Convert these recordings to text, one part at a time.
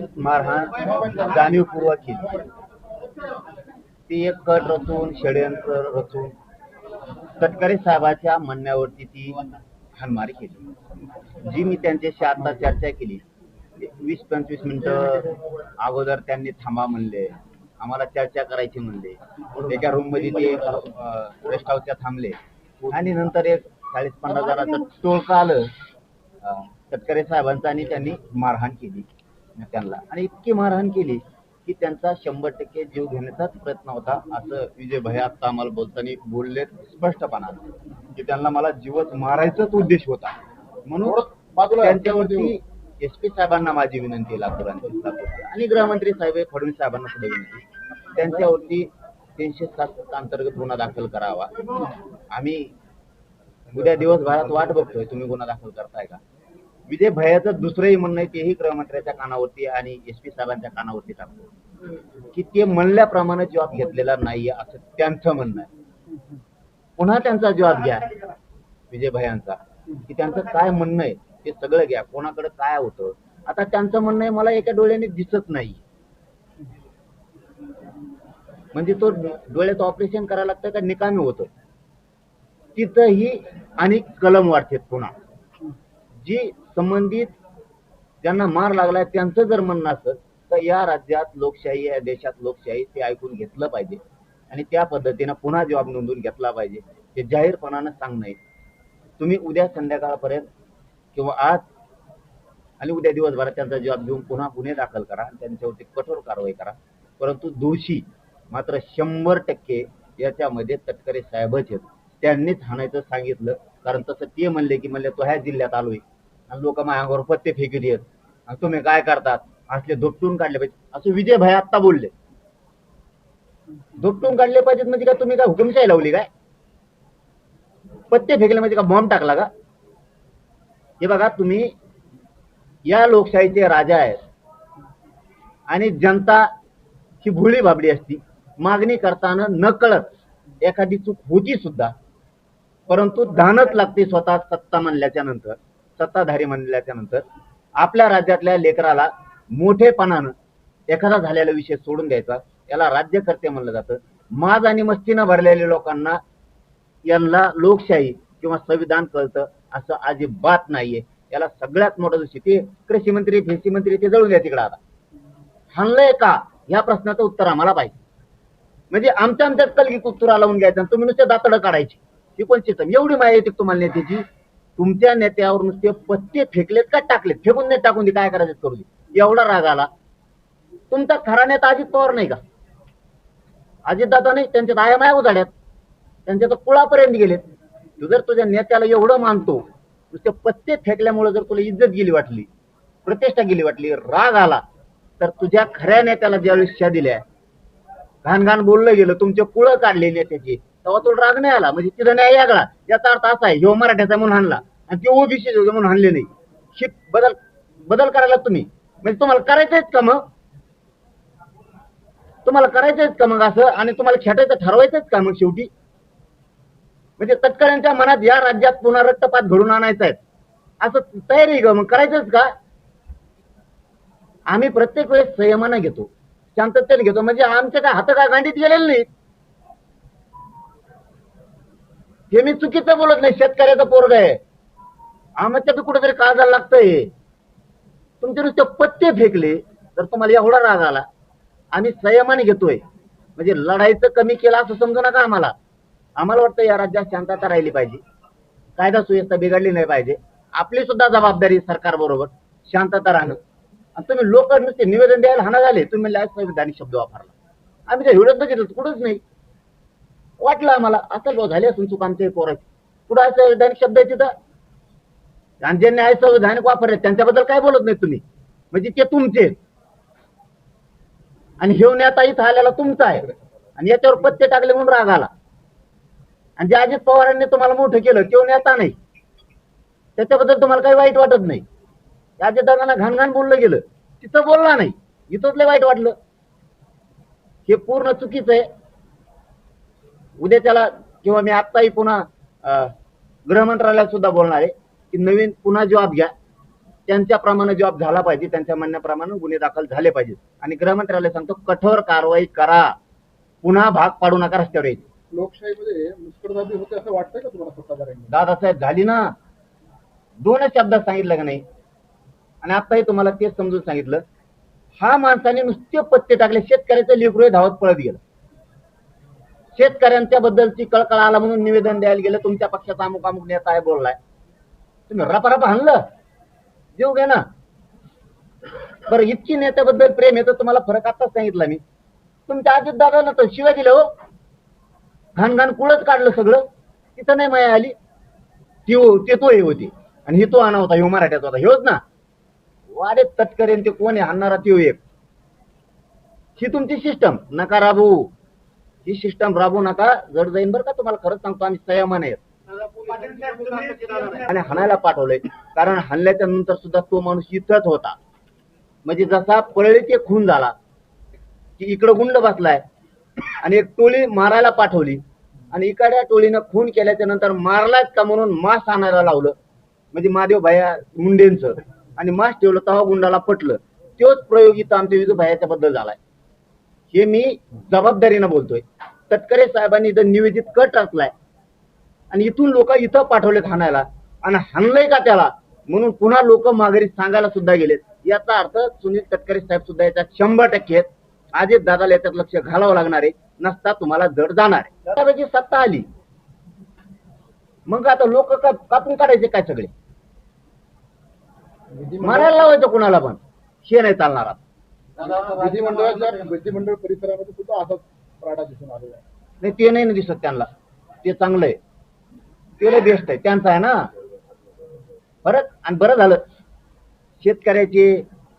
ही मारहाण जाणीवपूर्वक केली. ती एक कट रचून षडयंत्र रचून तटकरे साहेबाच्या म्हणण्यावरती ती हानमारी केली. जी मी त्यांच्याशी आता चर्चा केली. वीस पंचवीस मिनिटं अगोदर त्यांनी थांबा म्हणले. आम्हाला चर्चा करायची म्हणले. एका रूममध्ये ते रेस्ट हाऊसच्या थांबले. आणि नंतर एक चाळीस पन्नास हजाराचं टोळकं आलं. तटकरे साहेबांचा आणि त्यांनी मारहाण केली. त्यांना. आणि इतकी मारहाण केली की त्यांचा शंभर टक्के जीव घेण्याचाच प्रयत्न होता असं विजय भैया आता आम्हाला बोलताना बोलले स्पष्टपणाने की त्यांना मला जीवच मारायचाच उद्देश होता. म्हणून त्यांच्यावरती एस पी साहेबांना माझी विनंती आहे लातूरांची. आणि गृहमंत्री साहेब फडणवीस साहेबांना सुद्धा विनंती त्यांच्यावरती तीनशे सात अंतर्गत गुन्हा दाखल करावा. आम्ही उद्या दिवसभरात वाट बघतोय तुम्ही गुन्हा दाखल करताय का? विजय भैयाचं दुसरंही म्हणणं आहे तेही गृहमंत्र्याच्या कानावरती आणि एस पी साहेबांच्या कानावरती टाकतो. की ते म्हणल्याप्रमाणे जॉब घेतलेला नाहीये असं त्यांचं म्हणणं आहे. पुन्हा त्यांचा जॉब घ्या विजय भैयांचा की त्यांचं काय म्हणणं आहे ते सगळं घ्या. कोणाकडे काय होतं? आता त्यांचं म्हणणं आहे मला एका डोळ्याने दिसत नाही. म्हणजे तो डोळ्याचं ऑपरेशन करायला लागतं का? निकामी होतं तिथंही आणि कलम वाढतात पुन्हा. जी संबंधित ज्यांना मार लागलाय त्यांचं जर म्हणणं असेल तर या राज्यात लोकशाही या देशात लोकशाही ते ऐकून घेतलं पाहिजे. आणि त्या पद्धतीनं पुन्हा जबाब नोंदवून घेतला पाहिजे. हे जाहीरपणानं सांगणं तुम्ही उद्या संध्याकाळपर्यंत किंवा आज आणि उद्या दिवसभरात त्यांचा जबाब घेऊन पुन्हा गुन्हे दाखल करा आणि त्यांच्यावरती कठोर कारवाई करा. परंतु दोषी मात्र शंभर टक्के याच्यामध्ये तटकरे साहेबच आहेत. त्यांनीच हाणायचं सांगितलं. कारण तसं ते म्हणले की म्हणले तो ह्या जिल्ह्यात आलोय. आणि लोक माझ्या अंगावर पत्ते फेकत येत आणि तुम्ही काय करतात? असले धोपटून काढले पाहिजे असं विजय भाई आत्ता बोलले. धोपटून काढले पाहिजेत म्हणजे का तुम्ही काय हुकुमशाही लावली काय? पत्ते फेकले म्हणजे का बॉम्ब टाकला का? हे बघा तुम्ही या लोकशाहीचे राजा आहेत. आणि जनता ही भुळी बाबडी असती. मागणी करताना न कळत एखादी चूक होती सुद्धा. परंतु दानच लागते स्वतः सत्ता म्हणल्याच्या नंतर सत्ताधारी म्हणल्याच्या नंतर आपल्या राज्यातल्या लेकराला मोठेपणानं एखादा झालेला विषय सोडून द्यायचा याला राज्यकर्ते म्हणलं जातं. माज आणि मस्तीनं भरलेल्या लोकांना यांना लोकशाही किंवा संविधान कळतं असं अजिबात नाहीये. याला सगळ्यात मोठं दोषी ते कृषी मंत्री फेसी मंत्री ते जळून द्या तिकडं आता. हाणलंय का? या प्रश्नाचं उत्तर आम्हाला पाहिजे. म्हणजे आमच्या आमच्यात कलगी कुत्तुरा लावून घ्यायचा आणि तुम्ही नुसते दातडं काढायची. ही पण एवढी माहिती येते तुम्हाला नेत्याची तुमच्या नेत्यावर नुसते पत्ते फेकलेत का टाकलेत? फेकून नाही टाकून दे काय करायचं करू दे. एवढा राग आला. तुमचा खरा नेता अजित पवार नाही का? अजितदादा नाही त्यांच्यात आया माया उजाड्यात. त्यांच्या तर कुळापर्यंत गेलेत. तू जर तुझ्या नेत्याला एवढं मानतो नुसते पत्ते फेकल्यामुळे जर तुला इज्जत गेली वाटली प्रतिष्ठा गेली वाटली राग आला तर तुझ्या खऱ्या नेत्याला ज्यावेळेस शा दिल्या घाण घाण बोललं गेलं तुमचे कुळं काढले नेत्याची. तेव्हा तुला राग नाही आला. म्हणजे तिथं न्याय यागळा याचा अर्थ असा आहे ह्यो मराठ्याचा म्हणून हाणला. आणि ते ओबीसी म्हणून हाणले नाही. शिक बदल बदल करायला तुम्ही. म्हणजे तुम्हाला करायचंच का मग? तुम्हाला करायचंच का मग असं? आणि तुम्हाला खेटायचं ठरवायचंच का मग शेवटी? म्हणजे तटकऱ्यांच्या मनात या राज्यात पुन्हा रक्तपात घडून आणायचा आहे असं तयारी ग मग? करायचंच का? आम्ही प्रत्येक वेळेस संयमानं घेतो. शांततेने घेतो. म्हणजे आमच्या काय हात काय गांडीत गेलेले नाहीत. हे मी चुकीचं बोलत नाही शेतकऱ्याचा पोरग आहे. आमच्या बी कुठेतरी काळजाला लागतंय तुमचे नुसते पत्ते फेकले तर तुम्हाला एवढा राग आला. आम्ही संयमाने घेतोय. म्हणजे लढाईचं कमी केलं असं समजू नका आम्हाला. आम्हाला वाटतं या राज्यात शांतता राहिली पाहिजे. कायदा सुव्यवस्था बिघडली नाही पाहिजे. आपली सुद्धा जबाबदारी सरकार बरोबर शांतता राहणं. आणि तुम्ही लोक नुसते निवेदन द्यायला हाना झाले तुम्ही म्हणले संविधानिक शब्द वापरला. आम्ही त्या व्हिडिओत बघितलं कुठंच नाही. वाटलं आम्हाला असं भाऊ झाले असून चूक आमच्या पोराची. कुठं असं वैधानिक शब्द आहे तिथं? आणि ज्यांनी आहे संविधानिक वापरले त्यांच्याबद्दल काय बोलत नाही तुम्ही? म्हणजे ते तुमचे. आणि घेऊन आता इथं आलेला तुमचा आहे. आणि याच्यावर पत्ते टाकले म्हणून राग आला. आणि जे अजित पवारांनी तुम्हाला मोठं केलं किंवा नेता नाही. त्याच्याबद्दल तुम्हाला काही वाईट वाटत नाही. अजित दादांना घाण घाण बोललं गेलं. तिथं बोलला नाही. इथंच लय वाईट वाटलं. हे पूर्ण चुकीचं आहे. उद्या त्याला किंवा मी आत्ताही पुन्हा अं, गृह मंत्रालयात सुद्धा बोलणार आहे की नवीन पुन्हा जॉब घ्या. त्यांच्याप्रमाणे जॉब झाला पाहिजे त्यांच्या म्हणण्याप्रमाणे गुन्हे दाखल झाले पाहिजेत. आणि गृहमंत्र्याला सांगतो कठोर कारवाई करा. पुन्हा भाग पाडू नका रस्त्यावर यायचे. लोकशाहीमध्ये मुस्कटदाबी होते असं वाटतंय का तुम्हाला सत्ताधाऱ्यांनी? दादासाहेब झाली ना. दोनच शब्दात सांगितलं का नाही? आणि आताही तुम्हाला तेच समजून सांगितलं. हा माणसाने नुसते पत्ते टाकले शेतकऱ्याचं लेकरू धावत पळत गेलं. शेतकऱ्यांच्या बद्दलची कळकळ आला म्हणून निवेदन द्यायला गेलं तुमच्या पक्षाचा अमुक अमुक नेता आहे बोललाय. तुम्ही रपारप हाणलं. देऊ घे ना. बरं इतकी नेत्याबद्दल प्रेम आहे तर तुम्हाला फरक आताच सांगितला मी. तुमच्या अजित दादानं तर शिवाय दिलं हो. घाण घाण कुळच काढलं सगळं. तिथं नाही माया आली. ती ते तो हे होती. आणि हे तो आणा होता ह्यो मराठ्याचा होता. ह्योच ना. वाडे तटकरेन ते कोण आहे? आणणारा त्यो एक. ही तुमची सिस्टम नका राबू ही सिस्टम राबवू नका जड जाईन बरं का तुम्हाला खरंच सांगतो आम्ही संयमान आहेत. आणि हाणायला पाठवलंय कारण हाणल्याच्या नंतर सुद्धा तो माणूस इथंच होता. म्हणजे जसा पळले ते खून झाला की इकडं गुंड बसलाय आणि एक टोळी मारायला पाठवली आणि इकड्या टोळीनं खून केल्याच्यानंतर मारलाच का म्हणून मास आणायला लावलं. म्हणजे महादेव भाया मुंडेंचं आणि मास ठेवलं तेव्हा गुंडाला पटलं. तोच प्रयोग इथं आमच्या विजू भायाच्या बद्दल झालाय. हे मी जबाबदारीनं बोलतोय. तटकरे साहेबांनी इथं निवेदित कट टाकलाय. आणि इथून लोक इथं पाठवलेत हाणायला. आणि हाणलंय का त्याला? म्हणून पुन्हा लोक माघारी सांगायला सुद्धा गेलेत. याचा अर्थ सुनील तटकरे साहेब सुद्धा याच्यात शंभर टक्के आहेत. आजच दादाला याच्यात लक्ष घालावं लागणार आहे. नसता तुम्हाला जड जाणार आहे. त्यापैकी सत्ता आली. मग आता लोक कापून काढायचे काय सगळे? मारायला लावायचं कुणाला पण? हे नाही चालणार आता. विधिमंडळाच्या विधिमंडळ परिसरामध्ये सुद्धा असाच राडा दिसून आलेला आहे. नाही ते नाही ना दिसत त्यांना. ते चांगलं आहे. ते लय बेस्ट आहे. त्यांचं आहे ना. परत आणि बरं झालं. शेतकऱ्याचे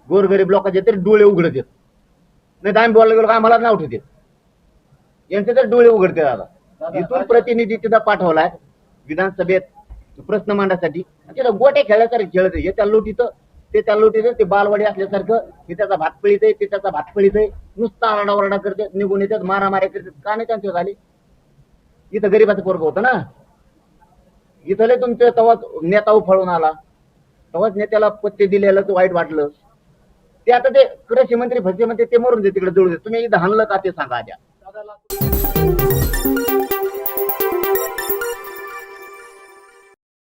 गोरगरीब लोकांचे तरी डोळे उघडत येत नाही आम्ही बोलायला गेलो का आम्हाला नाव ठेवते यांचे तर डोळे उघडते दादा. इथून प्रतिनिधी तिथं पाठवलाय. विधानसभेत प्रश्न मांडण्यासाठी. तिथं गोटे खेळल्यासारखे खेळत आहे. हे त्या लोटीत ते त्या लोटीत ते बालवाडी असल्यासारखं हे त्याचा भात पळीत आहे ते त्याचा भात पळीत आहे नुसता आरडाओरडा करते निघून येतात मारामारी करतात का नाही त्यांच्या झाली इथं गरीबाचं पोरग होतं ना? इथले लय तुमचं तेव्हाच नेता उफळून आला. तेव्हाच नेत्याला पत्ते दिलेलं वाईट वाटलं. ते आता ते कृषी मंत्री फसे मंत्री ते मरून दे तिकडे जोडू दे तुम्ही इथं हाणलं का ते सांगा आद्या?